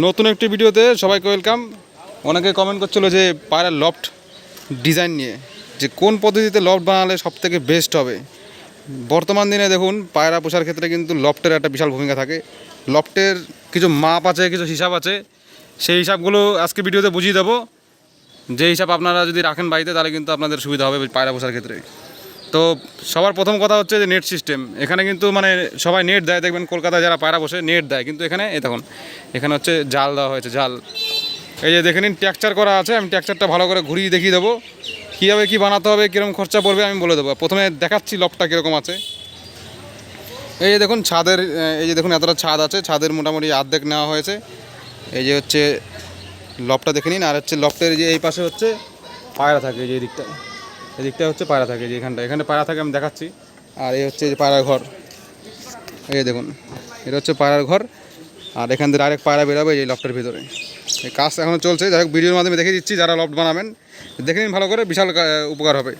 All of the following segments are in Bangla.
নতুন একটি ভিডিওতে সবাইকে ওয়েলকাম। অনেকে কমেন্ট করছিল যে পায়রার লফট ডিজাইন নিয়ে, যে কোন পদ্ধতিতে লফট বানালে সব থেকে বেস্ট হবে? বর্তমান দিনে দেখুন, পায়রা পোষার ক্ষেত্রে কিন্তু লফটের একটা বিশাল ভূমিকা থাকে। লফটের কিছু মাপ আছে, কিছু হিসাব আছে। সেই হিসাবগুলো আজকে ভিডিওতে বুঝিয়ে দেবো। যে হিসাব আপনারা যদি রাখেন বাড়িতে, তাহলে কিন্তু আপনাদের সুবিধা হবে পায়রা পোষার ক্ষেত্রে। তো সবার প্রথম কথা হচ্ছে যে নেট সিস্টেম এখানে কিন্তু মানে সবাই নেট দেয়, দেখবেন কলকাতায় যারা পায়রা বসে নেট দেয়। কিন্তু এখানে, এই দেখুন, এখানে হচ্ছে জাল দেওয়া হয়েছে, জাল। এই যে দেখে নিন ট্যাকচার করা আছে, আমি ট্যাকচারটা ভালো করে ঘুরিয়ে দেখিয়ে দেবো। কীভাবে কী বানাতে হবে, কীরকম খরচা পড়বে, আমি বলে দেবো। প্রথমে দেখাচ্ছি লবটা কীরকম আছে। এই যে দেখুন, ছাদের, এই যে দেখুন, এতটা ছাদ আছে, ছাদের মোটামুটি অর্ধেক নেওয়া হয়েছে। এই যে হচ্ছে লবটা দেখে নিন, আর হচ্ছে লবটের যে এই পাশে হচ্ছে পায়রা থাকে যে এই দিকটা। এই দিকটা হচ্ছে পায়রা থাকে, যে এখানটা এখানে পায়রা থাকে, আমি দেখাচ্ছি। আর এই হচ্ছে পায়রার ঘর। এই দেখুন, এটা হচ্ছে পায়রার ঘর। আর এখান থেকে ডাইরেক্ট পায়রা বেরোবে এই লফটের ভিতরে। এই কাজ এখনও চলছে। যাই হোক, ভিডিওর মাধ্যমে দেখে দিচ্ছি, যারা লফট বানাবেন, দেখে নিন ভালো করে, বিশাল উপকার হবে।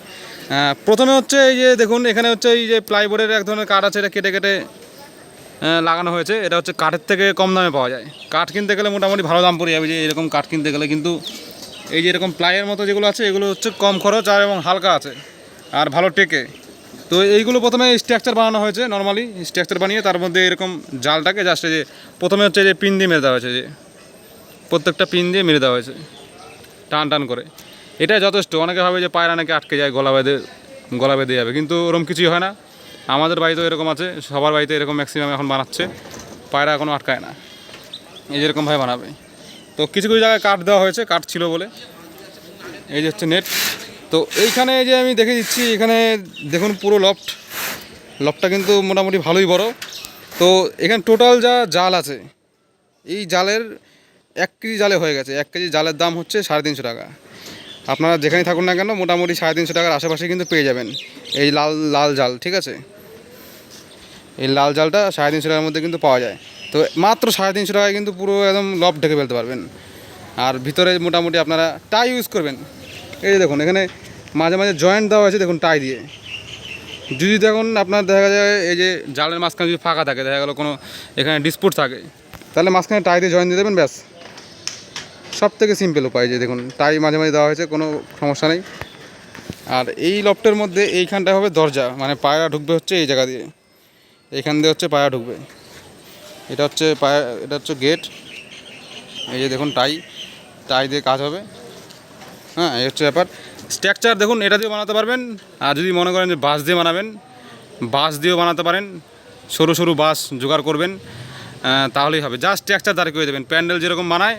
প্রথমে হচ্ছে এই যে দেখুন, এখানে হচ্ছে এই যে প্লাইবোর্ডের এক ধরনের কাঠ আছে, এটা কেটে কেটে লাগানো হয়েছে। এটা হচ্ছে কাঠের থেকে কম দামে পাওয়া যায়। কাঠ কিনতে গেলে মোটামুটি ভালো দাম পড়ে যাবে যে এরকম কাঠ কিনতে গেলে। কিন্তু এই যে এরকম প্লাইয়ের মতো যেগুলো আছে, এগুলো হচ্ছে কম খরচ আর এবং হালকা আছে আর ভালো টেকে। তো এইগুলো প্রথমে স্ট্রাকচার বানানো হয়েছে নর্মালি স্ট্রাকচার বানিয়ে তার মধ্যে এরকম জালটাকে জাস্ট যে প্রথমে হচ্ছে যে পিন দিয়ে মেরে দেওয়া হয়েছে যে প্রত্যেকটা পিন দিয়ে মেরে দেওয়া হয়েছে, টান টান করে। এটাই যথেষ্ট। অনেকে ভাবে যে পায়রা নাকি আটকে যায়, গলা বেঁধে গলা বেঁধে যাবে। কিন্তু ওরকম কিছুই হয় না। আমাদের বাড়িতেও এরকম আছে, সবার বাড়িতে এরকম ম্যাক্সিমাম এখন বানাচ্ছে। পায়রা এখনও আটকায় না। এই যেরকমভাবে বানাবে। তো কিছু কিছু জায়গায় কাঠ দেওয়া হয়েছে, কাঠ ছিল বলে। এই যে হচ্ছে নেট তো এইখানে এই যে আমি দেখে দিচ্ছি, এখানে দেখুন পুরো লফট লফটটা কিন্তু মোটামুটি ভালোই বড়। তো এখানে টোটাল যা জাল আছে, এই জালের এক কেজি জালে হয়ে গেছে। এক কেজি জালের দাম হচ্ছে সাড়ে তিনশো টাকা। আপনারা যেখানেই থাকুন না কেন, মোটামুটি সাড়ে তিনশো টাকার আশেপাশে কিন্তু পেয়ে যাবেন এই লাল লাল জাল, ঠিক আছে? এই লাল জালটা সাড়ে তিনশো টাকার মধ্যে কিন্তু পাওয়া যায়। তো মাত্র সাড়ে তিনশো টাকায় কিন্তু পুরো একদম লব ঢেকে ফেলতে পারবেন। আর ভিতরে মোটামুটি আপনারা টাই ইউজ করবেন। এই যে দেখুন, এখানে মাঝে মাঝে জয়েন্ট দেওয়া আছে দেখুন টাই দিয়ে। যদি দেখুন আপনার দেখা যায় এই যে জালের মাঝখানে যদি ফাঁকা থাকে, দেখা গেলো কোনো এখানে ডিসপুট থাকে, তাহলে মাঝখানে টাই দিয়ে জয়েন দিয়ে দেবেন, ব্যাস। সব থেকে সিম্পল উপায় যে দেখুন, টাই মাঝে মাঝে দেওয়া হয়েছে, কোনো সমস্যা নেই। আর এই লফটের মধ্যে এইখানটা হবে দরজা মানে পায়রা ঢুকবে হচ্ছে এই জায়গা দিয়ে। এইখান দিয়ে হচ্ছে পায়রা ঢুকবে। এটা হচ্ছে এটা হচ্ছে গেট এই যে দেখুন টাই টাই দিয়ে কাজ হবে। হ্যাঁ এই হচ্ছে ব্যাপার। স্ট্রাকচার দেখুন, এটা দিয়ে বানাতে পারবেন। আর যদি মনে করেন যে বাঁশ দিয়ে বানাবেন, বাঁশ দিয়েও বানাতে পারেন। সরু সরু বাঁশ জোগাড় করবেন তাহলেই হবে। জাস্ট স্ট্রাকচার দাঁড় করে দেবেন। প্যান্ডেল যেরকম বানায়,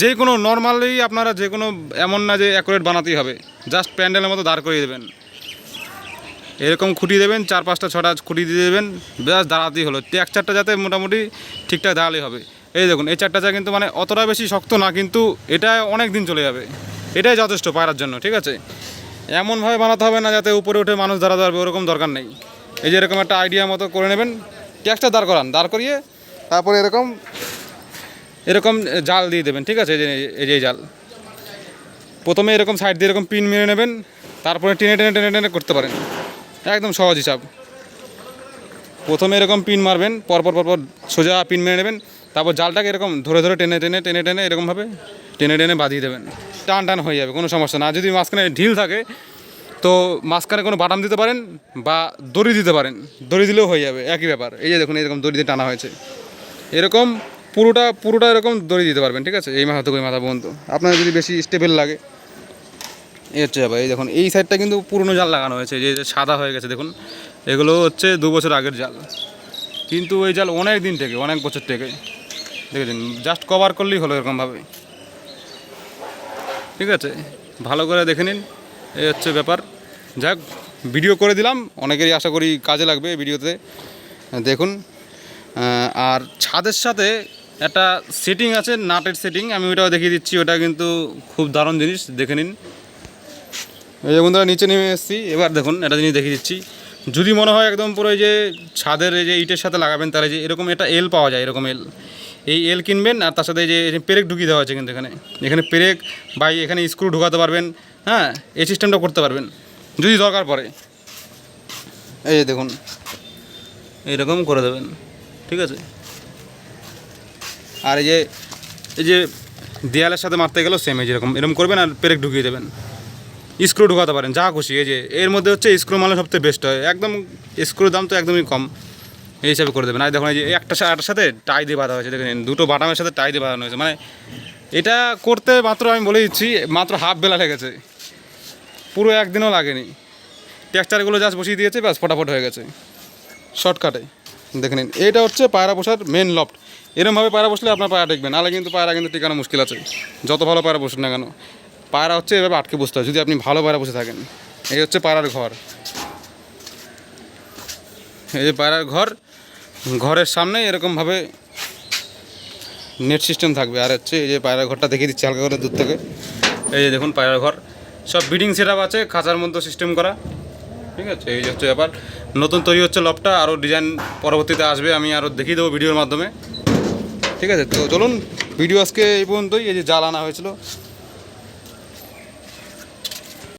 যে কোনো নর্মালি আপনারা যে কোনো এমন না যে অ্যাকুরেট বানাতেই হবে। জাস্ট প্যান্ডেলের মতো দাঁড় করিয়ে দেবেন। এরকম খুঁটি দেবেন, চার পাঁচটা, ছটা খুঁটি দিয়ে দেবেন, ব্যাস দাঁড়াতেই হলো। এক ট্যাকচারটা যাতে মোটামুটি ঠিকঠাক দাঁড়ালেই হবে। এই দেখুন, এই চারটা কিন্তু মানে অতটা বেশি শক্ত না, কিন্তু এটা অনেক দিন চলে যাবে। এটাই যথেষ্ট পায়রার জন্য, ঠিক আছে? এমনভাবে বানাতে হবে না যাতে উপরে উঠে মানুষ দাঁড়াতে পারবে, ওরকম দরকার নেই। এই যে এরকম একটা আইডিয়া মতো করে নেবেন ট্যাক্সটা দাঁড় করান, দাঁড় করিয়ে তারপরে এরকম এরকম জাল দিয়ে দেবেন, ঠিক আছে? এই যে জাল। প্রথমে এরকম সাইড দিয়ে এরকম পিন মেরে নেবেন, তারপরে টেনে টেনে টেনে টেনে করতে পারেন। একদম সহজ হিসাব। প্রথমে এরকম পিন মারবেন, পরপর পরপর সোজা পিন মেরে নেবেন, তারপর জালটাকে এরকম ধরে ধরে টেনে টেনে টেনে টেনে এরকমভাবে টেনে টেনে বাঁধিয়ে দেবেন। টান টান হয়ে যাবে, কোনো সমস্যা না। যদি মাঝখানে ঢিল থাকে, তো মাঝখানে কোনো বাটাম দিতে পারেন বা দড়ি দিতে পারেন। দড়ি দিলেও হয়ে যাবে, একই ব্যাপার। এই যে দেখুন এরকম দড়ি দিয়ে টানা হয়েছে। এরকম পুরোটা পুরোটা এরকম দড়ি দিতে পারবেন, ঠিক আছে? এই মাথা থেকে ওই মাথা পর্যন্ত। আপনার যদি বেশি স্টেবল লাগে। এই হচ্ছে এই দেখুন, এই সাইডটা কিন্তু পুরনো জাল লাগানো হয়েছে যে সাদা হয়ে গেছে, দেখুন। এগুলো হচ্ছে দু বছর আগের জাল। কিন্তু ওই জাল অনেক দিন থেকে, অনেক বছর থেকে। দেখেছেন? জাস্ট কভার করলেই হলো এরকমভাবে ঠিক আছে? ভালো করে দেখে নিন, এই হচ্ছে ব্যাপার। যাক ভিডিও করে দিলাম। অনেকেরই আশা করি কাজে লাগবে ভিডিওতে দেখুন আর ছাদের সাথে একটা সেটিং আছে নাটের সেটিং আমি ওইটাও দেখিয়ে দিচ্ছি, ওটা কিন্তু খুব দারুণ জিনিস। দেখে নিন। এই যে বন্ধুরা, নিচে নেমে এসেছি। এবার দেখুন, একটা জিনিস দেখিয়ে দিচ্ছি। যদি মনে হয় একদম পুরো এই যে ছাদের এই যে ইটের সাথে লাগাবেন, তাহলে যে এরকম একটা এল পাওয়া যায়, এরকম এল এই এল কিনবেন আর তার সাথে যে পেরেক ঢুকিয়ে দেওয়া আছে কিন্তু এখানে। এখানে পেরেক বা এখানে স্ক্রু ঢুকাতে পারবেন হ্যাঁ এই সিস্টেমটা করতে পারবেন, যদি দরকার পড়ে। এই দেখুন এইরকম করে দেবেন, ঠিক আছে? আর এই যে এই যে দেয়ালের সাথে মারতে গেলেও সেম এই যেরকম এরকম করবেন আর পেরেক ঢুকিয়ে দেবেন। স্ক্রু ঢুকাতে পারেন, যা খুশি। এই যে, এর মধ্যে হচ্ছে স্ক্রু মালে সবথেকে বেস্ট হয়। একদম স্ক্রুর দাম তো একদমই কম। এই হিসাবে করে দেবেন। আর দেখুন, এই যে একটা একটার সাথে টাই দিয়ে বাঁধা হয়েছে। দেখেন, দুটো বাটামের সাথে টাই দিয়ে বাঁধানো হয়েছে। মানে এটা করতে মাত্র আমি বলে দিচ্ছি, মাত্র হাফ বেলা লেগেছে। পুরো একদিনও লাগেনি। টেক্সচারগুলো জাস্ট বসিয়ে দিয়েছে, ব্যাস, ফটাফট হয়ে গেছে। শর্টকাটে দেখে নিন, এটা হচ্ছে পায়রা বসার মেন লফট এরমভাবে পায়রা বসলে আপনার পায়রা টিকবে। নাহলে কিন্তু পায়রা কিন্তু টিকানো মুশকিল আছে। যত ভালো পায়রা বসুন না কেন। পায়রা হচ্ছে এভাবে আটকে বসতে হয়, যদি আপনি ভালো পায়রা বসে থাকেন। এই হচ্ছে পায়রার ঘর। এই যে পায়রার ঘর, ঘরের সামনে এরকমভাবে নেট সিস্টেম থাকবে। আর হচ্ছে এই যে পায়রার ঘরটা দেখিয়ে দিচ্ছি হালকা করে দূর থেকে। এই যে দেখুন পায়রার ঘর, সব বিডিং সেট আছে, খাঁচার মধ্যে সিস্টেম করা। ঠিক আছে? এই হচ্ছে ব্যাপার। নতুন তৈরি হচ্ছে লবটা, আরও ডিজাইন পরবর্তীতে আসবে, আমি আরও দেখিয়ে দেবো ভিডিওর মাধ্যমে। ঠিক আছে? তো চলুন, ভিডিও আজকে এই পর্যন্তই। এই যে জাল আনা হয়েছিল